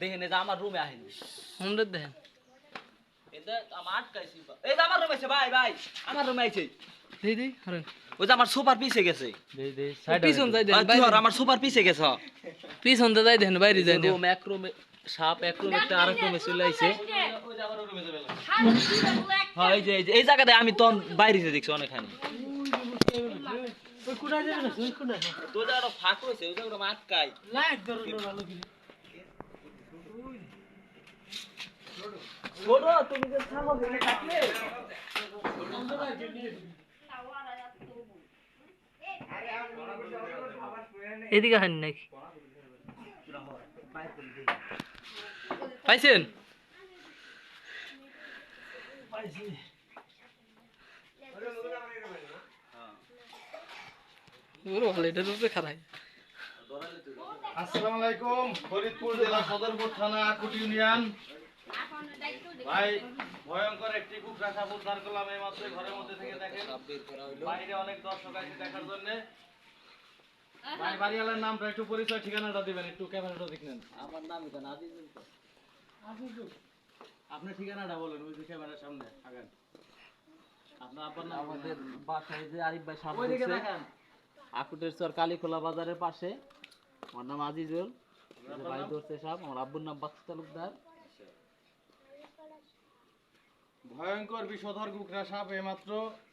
দেখেন এই যে আমার রুমে আহেনি আমরা দেখেন আমার রুমে আছে ভাই ভাই আমার রুমে আছে দেই দেই হারেন ওই যে আমার সুপার পিছে গেছে। আমার সুপার পিছে গেছে। পিছন তো যাই দেখেন বাইরে যাই দেখেন রুম এক রুমে সাপ এক রুমে একটা আরেক রুমে চলে আইছে। হ্যাঁ এই যে এই যে এই জায়গাতে আমি তখন বাইরে যে দেখছি অনেকখানি। তো ফাঁক ওই জায়গাটা আটকাই ছোট তুমি যে থামো এখানে থাকলে। এদিকে হান নাকি? পাইছেন? তো আসসালামু আলাইকুম, ফরিদপুর জেলা সদরপুর থানা আকুট ইউনিয়ন। ভাই ভয়ঙ্কর একটি কুকরা সাপ উদ্ধার করলাম এই মাত্র ঘরের মধ্যে থেকে দেখেন। বাইরে অনেক দর্শক আছে দেখার জন্য। ভাই বাড়িওয়ালার নামটা একটু পরিচয় ঠিকানাটা দিবেন একটু ক্যামেরাটা দেখলেন আমার নাম আপনি ঠিকানাটা বলেন ওই যে ক্যামেরার সামনে আগান। আপনার আব্বার নাম আমাদের বাসায় যে আরিফ ভাই সাপ ওইদিকে দেখান। আকুটের চর কালীখোলা বাজারের পাশে। আমার নাম আজিজুল। ভাই ধরছে সাপ আমার আব্বুর নাম বাক্স তালুকদার। ভয়ঙ্কর বিষধর কুকরা সাপ এইমাত্র।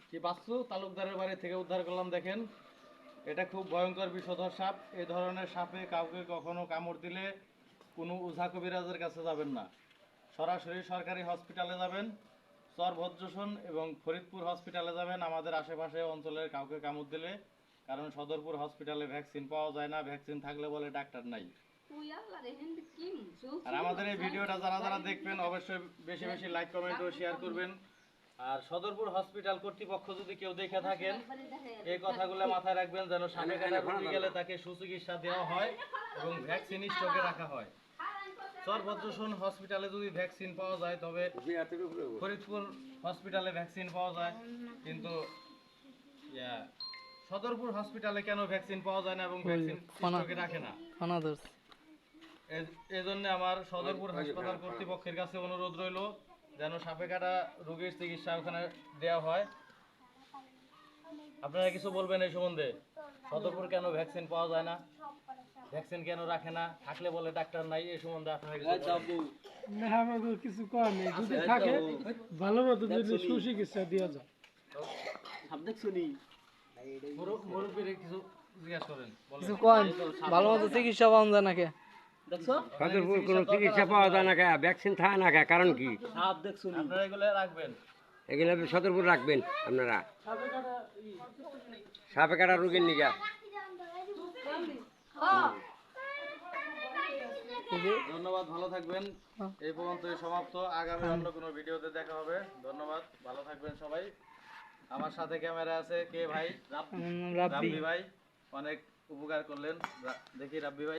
কি বাস্তু তালুকদারের বাড়ি থেকে উদ্ধার করলাম, দেখেন। এটা খুব ভয়ঙ্কর বিষধর সাপ। এই ধরনের সাপে কাউকে কখনো কামড় দিলে কোনো উঝা কবিরাজের কাছে যাবেন না। সরাসরি সরকারি হসপিটালে যাবেন, চর ভদ্রসন এবং ফরিদপুর হসপিটালে যাবেন। আমাদের আশেপাশে অঞ্চলের কাউকে কামড় দিলে, কারণ সদরপুর হসপিটালে ভ্যাকসিন পাওয়া যায় না। ভ্যাকসিন থাকলে বলে ডাক্তার নাই। আর আমাদের এই ভিডিওটা যারা যারা দেখবেন অবশ্যই বেশি বেশি লাইক কমেন্ট ও শেয়ার করবেন। আর সদরপুর হসপিটাল কর্তৃপক্ষ যদি কেউ দেখে থাকেন এই কথাগুলো মাথায় রাখবেন যেন সামনে রোগী গেলে তাকে সুচিকিৎসা দেওয়া হয় এবং ভ্যাকসিন স্টকে রাখা হয়। সর্বদ্রসন হসপিটালে যদি ভ্যাকসিন পাওয়া যায় তবে ফরিদপুর হসপিটালে ভ্যাকসিন পাওয়া যায়। কিন্তু সদরপুর হসপিটালে কেন ভ্যাকসিন পাওয়া যায় না এবং ভ্যাকসিন। স্টকে রাখে না? ফানা ধরছে এই জন্য আমার সদরপুর হাসপাতাল কর্তৃপক্ষের কাছে অনুরোধ রইল যেন সাপে কাটা রোগীর চিকিৎসা ওখানে দেওয়া হয়। আপনারা কিছু বলবেন এই সম্বন্ধে? সদরপুর কেন ভ্যাকসিন পাওয়া যায় না? ভ্যাকসিন কেন রাখে না? থাকলে বলে ডাক্তার নাই এই সম্বন্ধে আপনারা কিছু বলবেন। না আমাদের কিছু করার নেই যদি থাকে ভালো মতো যদি সুচিকিৎসা দেওয়া যায়। কিছু জিজ্ঞাসা করেন ভালো মতো চিকিৎসা পাওয়া যায় নাকি? সদরপুর কোনো চিকিৎসা পাওয়া যায় না কে? ভ্যাকসিন থাকে না কে? কারণ কি? সাপ দেখছ নি? আপনারা এগুলো রাখবেন। এগুলো সদরপুর রাখবেন আপনারা। সাপে কাটা রোগের নিকা। ধন্যবাদ ভালো থাকবেন। এই পর্যন্তই সমাপ্ত। আগামী অন্য কোনো ভিডিওতে দেখা হবে। ধন্যবাদ ভালো থাকবেন সবাই। আমার সাথে ক্যামেরা আছে কে ভাই? রাব্বি। ভাই অনেক উপকার করলেন। দেখি রাব্বি ভাই।